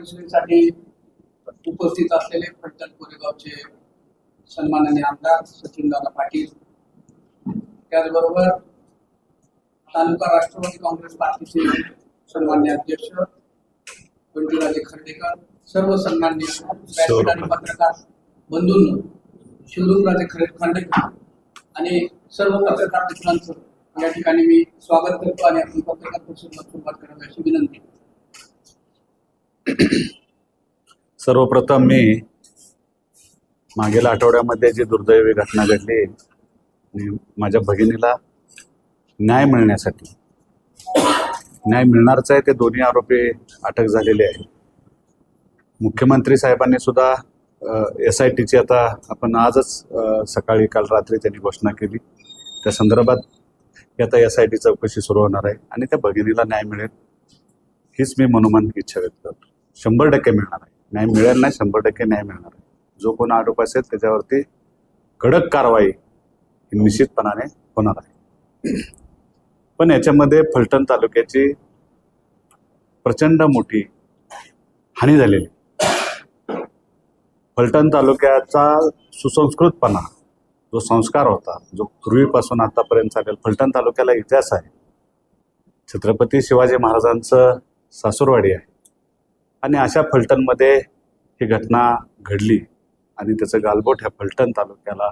परिषदेसाठी उपस्थित असलेले फलटण कोरेगावचे सन्माननीय आमदार सचिनदादा पाटील. त्याचबरोबर तालुका राष्ट्रवादी काँग्रेस पार्टीचे सन्मान्य अध्यक्ष बंटूराजे खर्डेकर सर्व सन्मान्य आणि पत्रकार बंधूंनो शिवराजे खरे खंडेकर आणि सर्व पत्रकार मित्रांचं या ठिकाणी मी स्वागत करतो आणि आपण पत्रकार परिषदेला सुरुवात करावी अशी विनंती. सर्वप्रथम मी मागील आठवड्यामध्ये जी दुर्दैवी घटना घडली माझ्या भगिनीला न्याय मिळण्यासाठी न्याय मिळणारच आहे ते दोन्ही आरोपी अटक झालेले आहेत. मुख्यमंत्री साहेबांनी सुद्धा एस आय टीची आता आपण आजच सकाळी काल रात्री त्यांनी घोषणा केली. त्या संदर्भात ही आता एस आय टी चौकशी सुरू होणार आहे आणि त्या भगिनीला न्याय मिळेल हीच मी मनोमन इच्छा व्यक्त करतो. शंभर टक्के मिळणार आहे. न्याय मिळेल नाही शंभर टक्के न्याय मिळणार आहे. जो कोण आरोप असेल त्याच्यावरती कडक कारवाई ही निश्चितपणाने होणार आहे. पण याच्यामध्ये फलटण तालुक्याची प्रचंड मोठी हानी झालेली फलटण तालुक्याचा सुसंस्कृतपणा जो संस्कार होता जो पूर्वीपासून आतापर्यंत चालेल फलटण तालुक्याला इतिहास आहे. छत्रपती शिवाजी महाराजांचं सासूरवाडी आहे. आणि अशा फलटणमध्ये ही घटना घडली. आणि त्याचं गालबोट ह्या फलटण तालुक्याला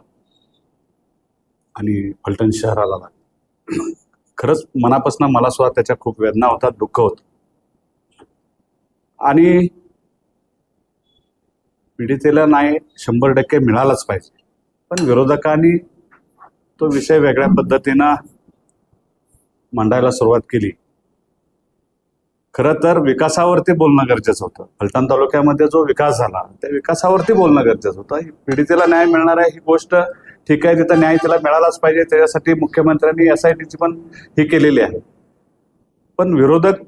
आणि फलटण शहराला लागलं. खरंच मनापासून मला सुद्धा त्याच्या खूप वेदना होतात दुःख होत. आणि पीडितेला नाही शंभर टक्के मिळालाच पाहिजे. पण विरोधकांनी तो विषय वेगळ्या पद्धतीनं मांडायला सुरुवात केली. खरं तर विकासावरती बोलणं गरजेचं होतं. फलटण तालुक्यामध्ये जो विकास झाला त्या विकासावरती बोलणं गरजेचं होतं. ही पीडितेला न्याय मिळणार आहे ही गोष्ट ठीक आहे तिथं न्याय तिला मिळालाच पाहिजे. त्याच्यासाठी मुख्यमंत्र्यांनी एस आय टीची पण ही केलेली आहे. पण विरोधक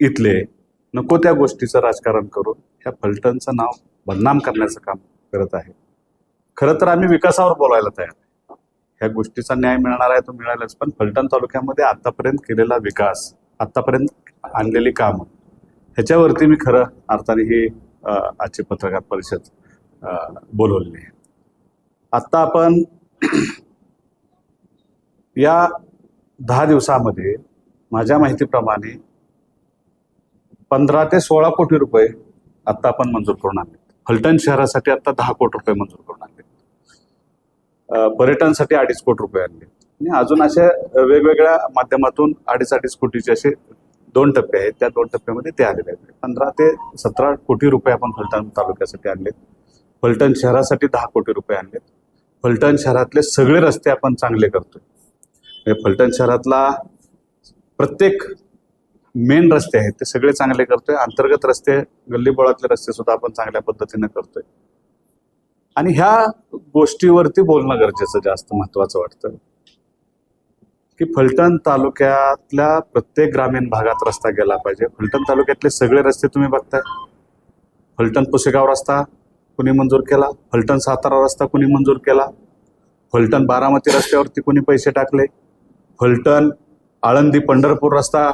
इथले नको त्या गोष्टीचं राजकारण करून ह्या फलटणचं नाव बदनाम करण्याचं काम करत आहे. खरं तर आम्ही विकासावर बोलायला तयार आहे. ह्या गोष्टीचा न्याय मिळणार आहे तो मिळालाच. पण फलटण तालुक्यामध्ये आतापर्यंत केलेला विकास आतापर्यंत आणलेली कामं. ह्याच्यावरती मी खरं अर्थाने ही आजचे आजची पत्रकार परिषद बोलवलेली आहे. आत्ता आपण या दहा दिवसामध्ये माझ्या माहितीप्रमाणे पंधरा ते सोळा कोटी रुपये आत्ता आपण मंजूर करून आणले फलटण शहरासाठी आता दहा कोटी रुपये मंजूर करून आणले पर्यटनसाठी अडीच कोटी रुपये आणले आणि अजून अशा वेगवेगळ्या माध्यमातून अडीच अडीच कोटीचे असे दोन टप्पे आहेत. त्या दोन टप्प्यामध्ये ते आलेले आहेत. पंधरा ते सतरा कोटी रुपये आपण फलटण तालुक्यासाठी आणले फलटण शहरासाठी दहा कोटी रुपये आणले फलटण शहरातले सगळे रस्ते आपण चांगले करतोय. म्हणजे फलटण शहरातला प्रत्येक मेन रस्ते आहेत ते सगळे चांगले करतोय. अंतर्गत रस्ते गल्लीबोळातले रस्ते सुद्धा आपण चांगल्या पद्धतीने करतोय. आणि ह्या गोष्टीवरती बोलणं गरजेचं जास्त महत्वाचं वाटतं. की फलटण तालुक्यातल्या प्रत्येक ग्रामीण भागात रस्ता गेला पाहिजे. फलटण तालुक्यातले सगळे रस्ते तुम्ही बघताय. फलटण पुसेगाव रस्ता कुणी मंजूर केला? फलटण सातारा रस्ता कुणी मंजूर केला? फलटण बारामती रस्त्यावरती कुणी पैसे टाकले? फलटण आळंदी पंढरपूर रस्ता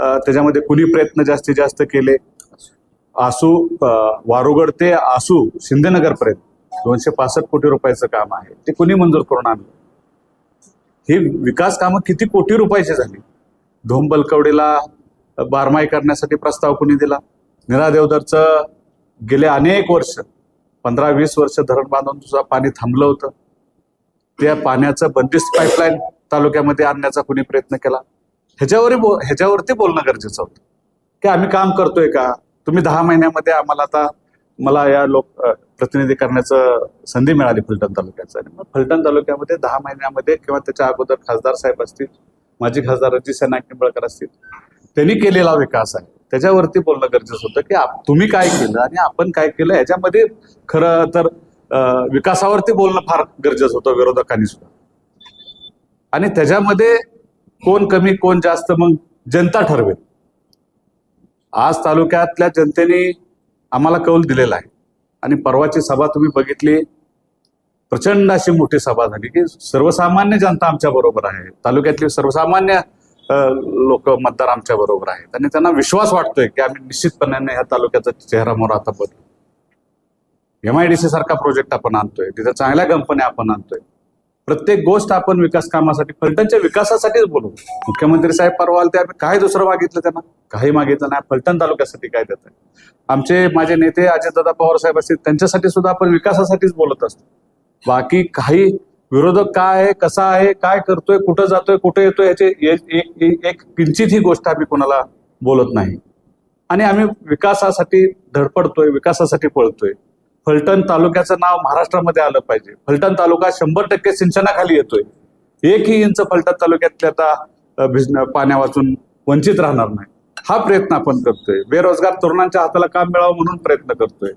त्याच्यामध्ये कुणी प्रयत्न जास्तीत जास्त केले? आसू वारुगड ते आसू शिंदेनगरपर्यंत दोनशे पासष्ट कोटी रुपयाचं काम आहे. ते कुणी मंजूर करून आणलं? ही विकास कामं किती कोटी रुपयाची झाली. धोम बलकवडेला बारमाई करण्यासाठी प्रस्ताव कुणी दिला? निरा देवदरचं गेले अनेक वर्ष पंधरा वीस वर्ष धरण बांधून तुझं पाणी थांबलं होतं. त्या पाण्याचं बंदिस्त पाईपलाईन तालुक्यामध्ये आणण्याचा कुणी प्रयत्न केला? ह्याच्यावरही बो ह्याच्यावरती बोलणं गरजेचं होतं. की आम्ही काम करतोय का? तुम्ही दहा महिन्यामध्ये आम्हाला आता मला या लोक प्रतिनिधी करण्याचं संधी मिळाली फलटण तालुक्याचं आणि मग फलटण तालुक्यामध्ये दहा महिन्यामध्ये किंवा त्याच्या अगोदर खासदार साहेब असतील माजी खासदार रणजित सेना निंबाळकर असतील त्यांनी केलेला विकास आहे. त्याच्यावरती बोलणं गरजेचं होतं की तुम्ही काय केलं आणि आपण काय केलं याच्यामध्ये खरं तर विकासावरती बोलणं फार गरजेचं होतं विरोधकांनी सुद्धा. आणि त्याच्यामध्ये कोण कमी कोण जास्त मग जनता ठरवेल. आज तालुक्यातल्या जनतेने आम्हाला कौल दिलेला आहे. आणि परवाची सभा तुम्ही बघितली. प्रचंड अशी मोठी सभा झाली की सर्वसामान्य जनता आमच्या बरोबर आहे. तालुक्यातली सर्वसामान्य लोक मतदार आमच्या बरोबर आहेत. आणि त्यांना विश्वास वाटतोय की आम्ही निश्चितपणाने ह्या तालुक्याचा चेहरा मोर आता बदलू. एम आय डी सी सारखा प्रोजेक्ट आपण आणतोय तिथं चांगल्या कंपन्या आपण आणतोय. प्रत्येक गोष्ट आपण विकास कामासाठी फलटणच्या विकासासाठीच बोलू. मुख्यमंत्री साहेब परवाल ते आम्ही काय दुसरं मागितलं त्यांना? काही मागितलं नाही. फलटण तालुक्यासाठी काय देत आमचे माझे नेते अजितदादा पवार साहेब असतील त्यांच्यासाठी सुद्धा आपण विकासासाठीच बोलत असतो. बाकी काही विरोधक काय आहे कसा आहे काय करतोय कुठं जातोय कुठं येतोय याचे एक- एक एक किंचित ही गोष्ट आम्ही कोणाला बोलत नाही. आणि आम्ही विकासासाठी धडपडतोय विकासासाठी पळतोय. फलटण तालुक्याचं नाव महाराष्ट्रामध्ये आलं पाहिजे. फलटण तालुका शंभर टक्के सिंचनाखाली येतोय. एकही इंच फलटण तालुक्यातल्या आता अ, पाण्या वाचून वंचित राहणार नाही. हा प्रयत्न आपण करतोय. बेरोजगार तरुणांच्या हाताला काम मिळावं म्हणून प्रयत्न करतोय.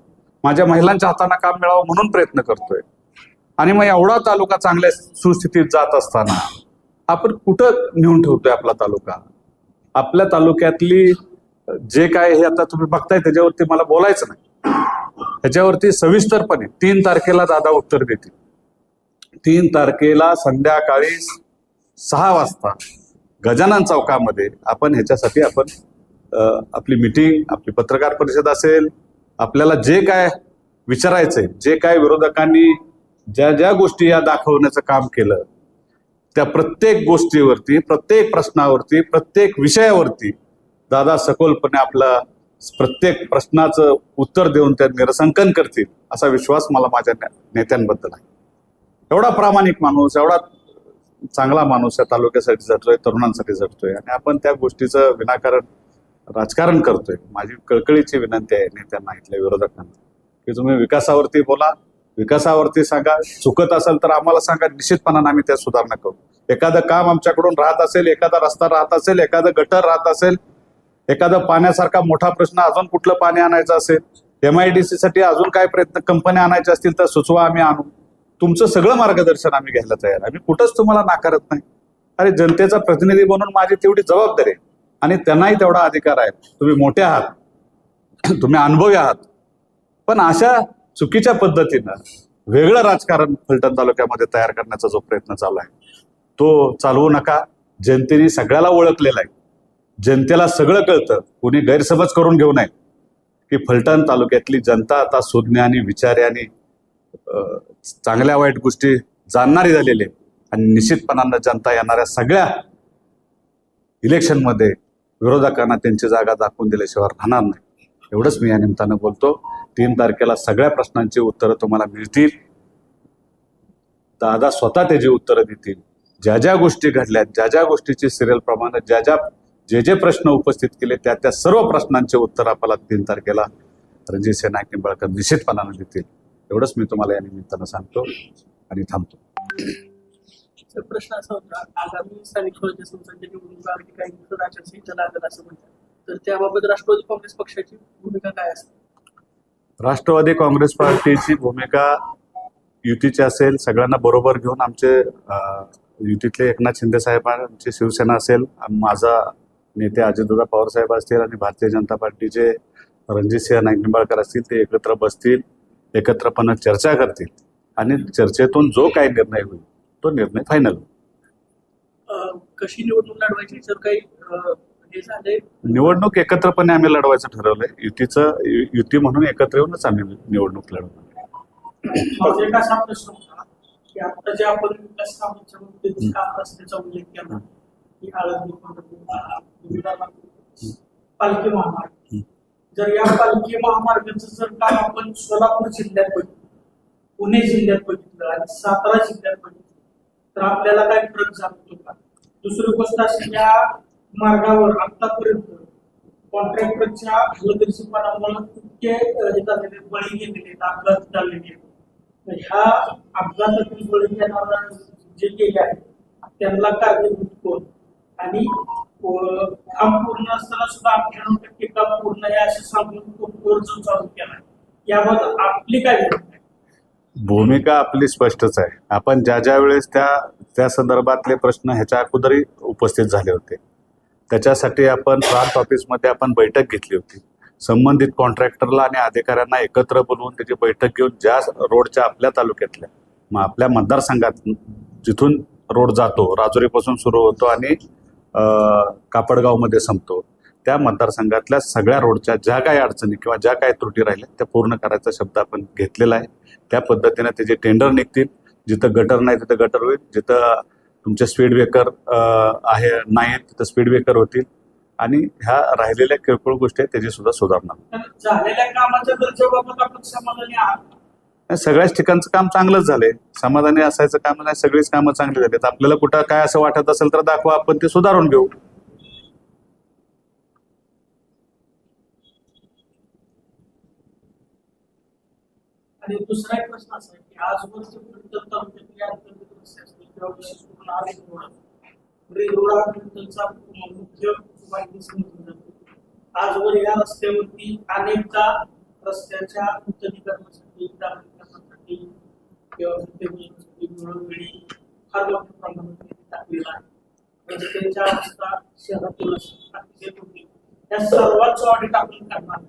माझ्या महिलांच्या हाताला काम मिळावं म्हणून प्रयत्न करतोय. आणि मग एवढा तालुका चांगल्या सुस्थितीत जात असताना आपण कुठं नेऊन ठेवतोय आपला तालुका? आपल्या तालुक्यातली जे काय हे आता तुम्ही बघताय त्याच्यावरती मला बोलायचं नाही. ह्याच्यावरती सविस्तरपणे तीन तारखेला दादा उत्तर देतील. तीन तारखेला संध्याकाळी सहा वाजता गजानन चौकामध्ये आपण ह्याच्यासाठी आपण आपली मिटिंग आपली पत्रकार परिषद असेल आपल्याला जे काय विचारायचंय जे काय विरोधकांनी ज्या ज्या गोष्टी या दाखवण्याचं काम केलं त्या प्रत्येक गोष्टीवरती प्रत्येक प्रश्नावरती प्रत्येक विषयावरती दादा सखोलपणे आपला प्रत्येक प्रश्नाचं उत्तर देऊन त्या निरसंकन करतील असा विश्वास मला माझ्या नेत्यांबद्दल आहे. एवढा प्रामाणिक माणूस एवढा चांगला माणूस या तालुक्यासाठी झटतोय तरुणांसाठी झटतोय आणि आपण त्या गोष्टीचं विनाकारण राजकारण करतोय. माझी कळकळीची विनंती आहे नेत्यांना इथल्या विरोधकांना की तुम्ही विकासावरती बोला विकासावरती सांगा चुकत असेल तर आम्हाला सांगा निश्चितपणाने आम्ही त्या सुधारणा करू. एखादं काम आमच्याकडून राहत असेल एखादा रस्ता राहत असेल एखादं गटर राहत असेल एखादा पाण्यासारखा मोठा प्रश्न अजून कुठलं पाणी आणायचं असेल एम आय डी साठी अजून काय प्रयत्न कंपन्या आणायच्या असतील तर सुचवा आम्ही आणू. तुमचं सगळं मार्गदर्शन आम्ही घ्यायला तयार आम्ही कुठंच तुम्हाला नाकारत नाही. अरे जनतेचा प्रतिनिधी बनून माझी तेवढी जबाबदारी आहे. आणि त्यांनाही तेवढा अधिकार आहे. तुम्ही मोठे आहात. तुम्ही अनुभवी आहात. पण अशा चुकीच्या पद्धतीनं वेगळं राजकारण फलटण तालुक्यामध्ये तयार करण्याचा जो प्रयत्न चालू आहे तो चालवू नका. जनतेने सगळ्याला ओळखलेला आहे. जनतेला सगळं कळतं. कोणी गैरसमज करून घेऊ नये. की फलटण तालुक्यातली जनता आता सुज्ञ विचार्याने आणि चांगल्या वाईट गोष्टी जाणणारी झालेली आहे. आणि निश्चितपणानं जनता येणाऱ्या सगळ्या इलेक्शनमध्ये विरोधकांना त्यांची जागा दाखवून दिल्याशिवाय राहणार नाही. एवढंच मी या निमित्तानं बोलतो. तीन तारखेला सगळ्या प्रश्नांची उत्तरं तुम्हाला मिळतील. दादा स्वतः त्याची उत्तरं देतील. ज्या ज्या गोष्टी घडल्या ज्या ज्या गोष्टीची सिरियल प्रमाणे ज्या ज्या जे जे प्रश्न उपस्थित केले त्या त्या सर्व प्रश्नांचे उत्तर आपल्याला तीन तारखेला रणजित सिंह नाईक निंबाळकर निश्चितपणानं देतील. एवढंच मी तुम्हाला या निमित्तानं सांगतो आणि थांबतो. तर प्रश्न असा होता आगामी स्थानिक स्वराज्य संस्थांच्या निवडणुका आणि काही दिवसात आचारसंहिता लागेल असं म्हणतात. तर त्याबाबत राष्ट्रवादी काँग्रेस पक्षाची भूमिका काय असते? राष्ट्रवादी काँग्रेस पार्टीची भूमिका युतीची असेल सगळ्यांना बरोबर घेऊन आमचे युतीतले एकनाथ शिंदे साहेबांची शिवसेना असेल माझा नेते अजितदादा पवार साहेब असतील आणि भारतीय जनता पार्टीचे रणजितसिंह नाईक निंबाळकर असतील ते एकत्र बसतील एकत्रपणे चर्चा करतील. आणि चर्चेतून जो काही निर्णय होईल तो निर्णय फायनल अं, कशी निवडणूक लढवायची? जर काही निवडणूक एकत्रपणे आम्ही लढवायचं ठरवलंय. युतीचं युती म्हणून एकत्र येऊनच आम्ही निवडणूक लढवणार. पालखी महामार्ग जर या पालखी महामार्गाचं जर काम आपण सोलापूर जिल्ह्यात बघितलं पुणे जिल्ह्यात बघितलं आणि सातारा जिल्ह्यात बघितलं तर आपल्याला काय फरक जाणवतो का दुसरी गोष्ट अशी या मार्गावर आतापर्यंत कॉन्ट्रॅक्टरच्या हलगर्जीपणामुळे इतके हे झालेले बळी गेलेले आहेत, अपघात झालेले आहेत. तर ह्या अपघातातील बळी घेणारा जे गेले आहेत त्यांना कारणीभूत कोण आणि काम पूर्ण असताना सुद्धा अठ्ठ्याण्णव टक्के काम पूर्ण आहे असं सांगून कोर्स चालू केला. याबद्दल आपली काय भूमिका आपली स्पष्टच आहे. आपण ज्या ज्या वेळेस त्या त्या संदर्भातले प्रश्न ह्याच्या अगोदरही उपस्थित झाले होते. त्याच्यासाठी आपण प्रांत ऑफिसमध्ये आपण बैठक घेतली होती. संबंधित कॉन्ट्रॅक्टरला आणि अधिकाऱ्यांना एकत्र बोलवून त्याची बैठक घेऊन ज्या रोडच्या आपल्या तालुक्यातल्या मग आपल्या मतदारसंघात जिथून रोड जातो राजुरीपासून सुरू होतो आणि कापडगावमध्ये संपतो. त्या मतदारसंघातल्या सगळ्या रोडच्या ज्या काही अडचणी किंवा ज्या काही त्रुटी राहिल्या त्या पूर्ण करायचा शब्द आपण घेतलेला आहे. त्या पद्धतीने त्याचे टेंडर निघतील जिथं गटर नाही तिथं गटर होईल जिथं तुमचे स्पीड ब्रेकर आहे नाही तिथं स्पीड ब्रेकर होतील आणि ह्या राहिलेल्या किरकोळ गोष्टी आहेत त्याची सुद्धा सुधारणा सगळ्याच ठिकाणचं काम चांगलंच झालंय. समाधानी असायचं काम नाही सगळीच कामं चांगली झालीत आपल्याला कुठं काय असं वाटत असेल तर दाखवा आपण ते सुधारून घेऊ. आणि दुसरा एक प्रश्न असा की आजवरचे फलटण अंतर्गत रस्ते असतील किंवा विशेष करून रोड रोड हा मुख्य समजून जातो. आजवर या रस्त्यावरती अनेकदा रस्त्याच्या नूतनीकरणासाठी डांबरीकरणासाठी किंवा रस्त्यासाठी वेळोवेळी फार मोठ्या प्रमाणात टाकलेला आहे रस्त्यांच्या अवस्था शहरातील अतिशय होती त्या सर्वांचं ऑडिट आपण करणार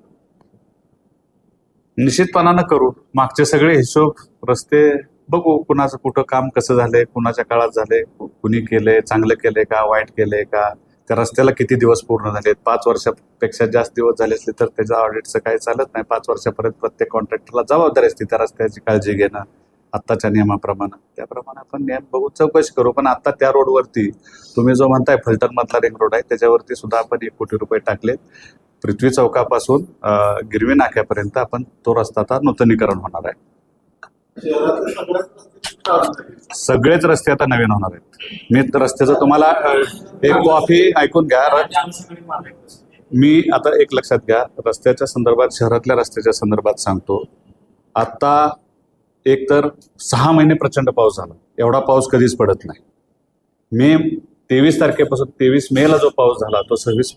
निश्चितपणानं करू. मागचे सगळे हिशोब रस्ते बघू कुणाचं कुठं काम कसं झालंय कुणाच्या काळात झालंय कुणी केलंय चांगलं केलंय का वाईट केलंय का त्या रस्त्याला किती दिवस पूर्ण झालेत पाच वर्षापेक्षा जास्त दिवस झाले असले तर त्याच्या ऑडिटचं काही चालत नाही. पाच वर्षापर्यंत प्रत्येक कॉन्ट्रॅक्टरला जबाबदारी असते त्या रस्त्याची काळजी घेणं आत्ताच्या नियमाप्रमाणे. त्याप्रमाणे आपण नियम बघू चौकशी करू. पण आता त्या रोडवरती तुम्ही जो म्हणताय फलटनमधला रिंग रोड आहे त्याच्यावरती सुद्धा आपण एक कोटी रुपये टाकलेत. पृथ्वी चौकापासून गिरवी नाक्यापर्यंत आपण तो रस्ता आता नूतनीकरण होणार आहे. सगळेच रस्ते आता नवीन होणार आहेत. मी रस्त्याचं तुम्हाला एक कॉफी ऐकून घ्या. मी आता एक लक्षात घ्या. रस्त्याच्या संदर्भात शहरातल्या रस्त्याच्या संदर्भात सांगतो. आता एक तर सहा महिने प्रचंड पाऊस झाला. एवढा पाऊस कधीच पडत नाही. मे तेवीस तारखेपासून तेवीस मेला जो पाऊस झाला तो सव्वीस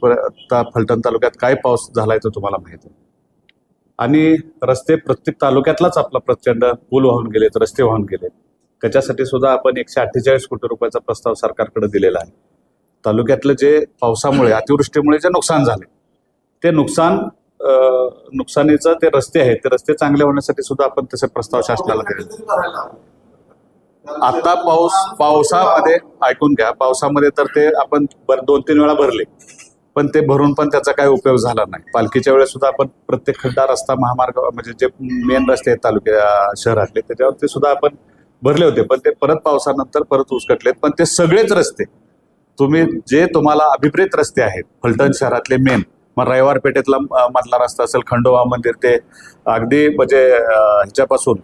फलटण तालुक्यात काय पाऊस झालाय तो तुम्हाला माहीत आहे. आणि रस्ते प्रत्येक तालुक्यातलाच आपला प्रचंड पूल वाहून गेलेत रस्ते वाहून गेलेत. त्याच्यासाठी सुद्धा आपण एकशे अठ्ठेचाळीस कोटी रुपयाचा प्रस्ताव सरकारकडे दिलेला आहे. तालुक्यातलं जे पावसामुळे अतिवृष्टीमुळे जे नुकसान झाले ते नुकसान नुकसानीचं ते रस्ते आहेत. ते रस्ते चांगले होण्यासाठी सुद्धा आपण तसे प्रस्ताव शासनाला दिले आता पाऊस पावसामध्ये ऐकून घ्या पावसामध्ये तर ते आपण दोन तीन वेळा भरले पण ते भरून पण त्याचा काही उपयोग झाला नाही. पालखीच्या वेळेस सुद्धा आपण प्रत्येक खड्डा रस्ता महामार्ग म्हणजे जे मेन रस्ते आहेत तालुक्या शहरातले त्याच्यावरती सुद्धा आपण भरले होते पण ते परत पावसानंतर परत उसकटलेत पण ते सगळेच रस्ते तुम्ही जे तुम्हाला अभिप्रेत रस्ते आहेत फलटण शहरातले मेन मग रविवार पेठेतला मधला रस्ता असेल खंडोबा मंदिर ते अगदी म्हणजे ह्याच्यापासून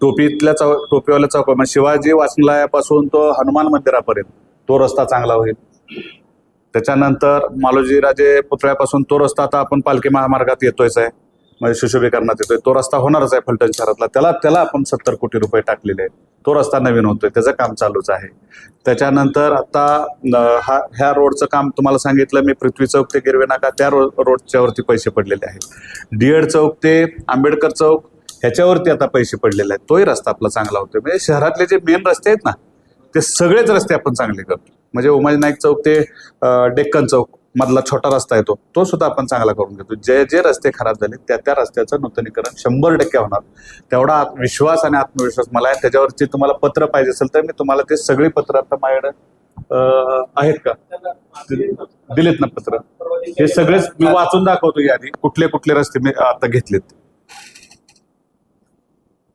टोपीतल्या चौ टोपीवाल्या चौक म्हणजे शिवाजी वाचनालयापासून तो हनुमान मंदिरापर्यंत तो रस्ता चांगला होईल. त्याच्यानंतर मालोजीराजे पुतळ्यापासून तो रस्ता आता आपण पालखी महामार्गात येतोयच आहे. म्हणजे सुशोभीकरणात येतोय. तो रस्ता होणारच आहे फलटण शहरातला. त्याला त्याला आपण सत्तर कोटी रुपये टाकलेले आहेत. तो रस्ता नवीन होतोय. त्याचं काम चालूच आहे. त्याच्यानंतर आता हा ह्या रोडचं काम तुम्हाला सांगितलं. मी पृथ्वी चौक ते गिरवे नाका त्या रो रोडच्यावरती पैसे पडलेले आहेत. डीएड चौक ते आंबेडकर चौक ह्याच्यावरती आता पैसे पडलेले आहेत. तोही रस्ता आपला चांगला होतोय. म्हणजे शहरातले जे मेन रस्ते आहेत ना ते सगळेच रस्ते आपण चांगले करतो. म्हणजे उमाजी नाईक चौक ते डेक्कन चौक मधला छोटा रस्ता येतो तो सुद्धा आपण चांगला करून घेतो. जे जे रस्ते खराब झाले त्या त्या रस्त्याचं नूतनीकरण शंभर टक्के होणार. तेवढा विश्वास आणि आत्मविश्वास मला आहे. त्याच्यावरची तुम्हाला पत्र पाहिजे असेल तर मी तुम्हाला ते सगळी पत्र आता माझ्याकडे आहेत का? दिलेत ना पत्र. हे सगळेच मी वाचून दाखवतो यादी. कुठले कुठले रस्ते मी आता घेतलेत.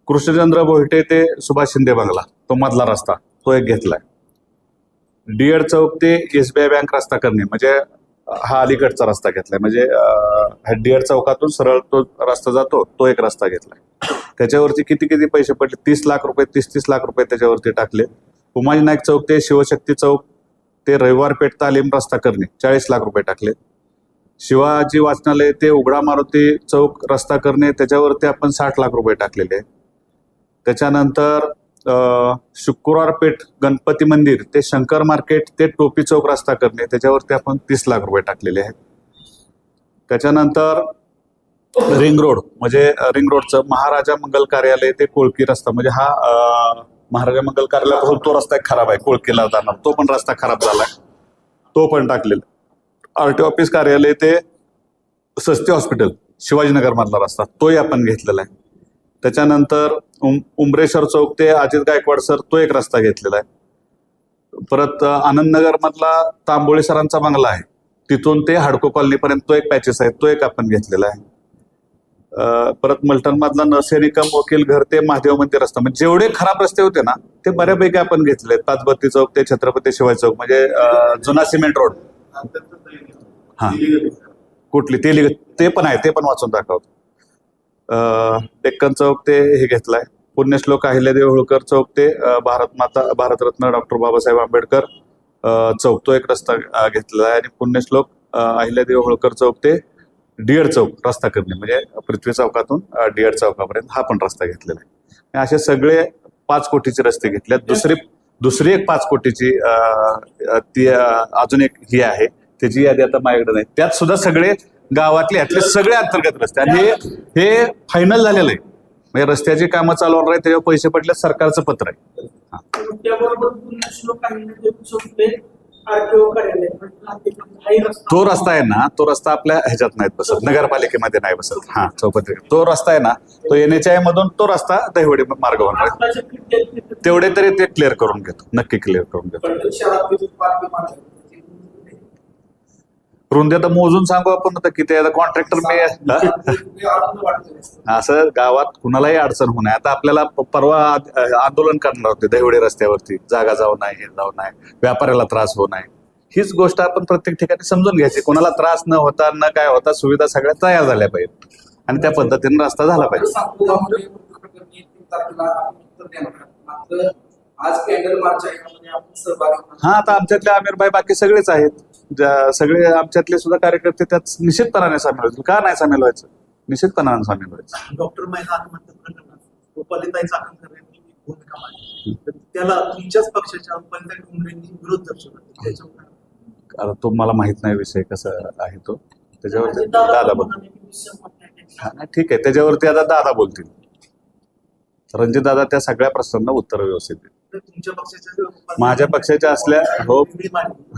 कृष्णचंद्र बोहिटे ते सुभाष शिंदे बंगला. तो मधला रस्ता. तो एक घेतलाय. डीएड चौक ते एसबीआय बँक रस्ता करणे. म्हणजे हा अलीकडचा रस्ता घेतलाय. म्हणजे हड्डीअर चौकातून सरळ तो रस्ता जातो तो एक रस्ता घेतलाय. त्याच्यावरती किती किती पैसे पडले? तीस लाख रुपये तीस तीस लाख रुपये त्याच्यावरती टाकले. उमाजी नाईक चौक ते शिवशक्ती चौक ते रविवार पेठ तालीम रस्ता करणे चाळीस लाख रुपये टाकले. शिवाजी वाचनालय ते उघडा मारुती चौक रस्ता करणे त्याच्यावरती आपण साठ लाख रुपये टाकलेले. त्याच्यानंतर शुक्रवार पेठ गणपती मंदिर ते शंकर मार्केट ते टोपी चौक रस्ता करणे त्याच्यावरती आपण तीस लाख रुपये टाकलेले आहेत. त्याच्यानंतर रिंग रोड म्हणजे रिंग रोडचं महाराजा मंगल कार्यालय ते कोळकी रस्ता म्हणजे हा महाराजा मंगल कार्यालयापासून हो, तो रस्ता एक खराब आहे कोळकीला जाणार तो पण रस्ता खराब झालाय. तो पण टाकलेला. आर टी ऑफिस कार्यालय ते सस्ते हॉस्पिटल शिवाजीनगर मधला रस्ता तोही आपण घेतलेला आहे. त्याच्यानंतर उम उंबरेश्वर चौक ते अजित गायकवाड सर तो एक रस्ता घेतलेला आहे. परत आनंदनगर मधला तांबोळी सरांचा बंगला आहे. तिथून ते हाडको कॉलनीपर्यंत तो एक पॅचेस आहे तो एक आपण घेतलेला आहे. परत मलटण मधला नसेनिकम वकील घर ते महादेव मंदिर रस्ता. म्हणजे जेवढे खराब रस्ते होते ना ते बऱ्यापैकी आपण घेतले ताजबत्ती चौक ते छत्रपती शिवाजी चौक म्हणजे जुना सिमेंट रोड. हा. कुठली? ते ते पण आहे ते पण वाचून दाखवतो. डेक्कन चौक ते हे घेतलाय. पुण्यश्लोक अहिल्यादेव होळकर चौक ते भारत माता भारतरत्न डॉक्टर बाबासाहेब आंबेडकर चौक. तो एक रस्ता घेतलेला आहे. आणि पुण्यश्लोक अहिल्यादेव होळकर चौक ते डिअर चौक रस्ता करणे म्हणजे पृथ्वी चौकातून डिअर चौकापर्यंत हा पण रस्ता घेतलेला आहे. असे सगळे पाच कोटीचे रस्ते घेतले दुसरी दुसरी एक पाच कोटीची ती अजून एक ही आहे. त्याची यादी आता माझ्याकडे नाही. त्यात सुद्धा सगळे गावातले यातले सगळे अंतर्गत रस्ते. आणि हे हे फायनल झालेलं आहे. म्हणजे रस्त्याची कामं चालवणार आहे त्याच्यावर पैसे पडले सरकारचं पत्र आहे. ते रस्ता आहे ना तो रस्ता आपल्या ह्याच्यात नाहीत बसत नगरपालिकेमध्ये नाही बसत. हा चौपदरी तो रस्ता आहे ना तो एन एच आय मधून तो रस्ता दहिवडी मार्ग होणार तेवढे तरी ते क्लिअर करून घेतो नक्की क्लिअर करून घेतो. रुंदी आता मोजून सांगू आपण आता किती आहे. कॉन्ट्रॅक्टर मी असं गावात कुणालाही अडचण होऊ नये. आता आपल्याला परवा आंदोलन करणार होते दहिवडी रस्त्यावरती. जागा जाऊ नये हे जाऊ नये. व्यापाऱ्याला त्रास होऊ नये. हीच गोष्ट आपण प्रत्येक ठिकाणी समजून घ्यायची. कोणाला त्रास न होता न काय होता सुविधा सगळ्या तयार झाल्या पाहिजेत. आणि त्या पद्धतीने रस्ता झाला पाहिजे. हा आता आमच्यातले आमिरभाई बाकी सगळेच आहेत. सगळे आमच्यातले सुद्धा कार्यकर्ते त्यात निश्चितपणाने सामील व्हायचे का नाही सामील व्हायचं? निश्चितपणाने सामील व्हायचं. डॉक्टर महिला आत्महत्या प्रकरणात गोपालिताई चाकणकर यांनी एक भूमिका मांडली तर त्याला तुमच्याच पक्षाच्या गोपालिताई ठोंबरेंनी विरोध दर्शवला. त्याच्यावर काय? आता तो मला माहीत नाही विषय कसा आहे तो. त्याच्यावरती दादा बोल ठीक आहे. त्याच्यावरती आता दादा बोलतील. रणजित दादा त्या सगळ्या प्रश्नांना उत्तर व्यवस्थित माझ्या पक्षाच्या असल्या हो.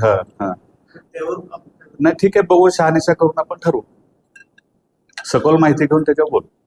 हा हा. त्यावर नाही ठीक आहे बघू शहानिशा करून आपण ठरवू. सखोल माहिती घेऊन त्याच्यावर बोलू.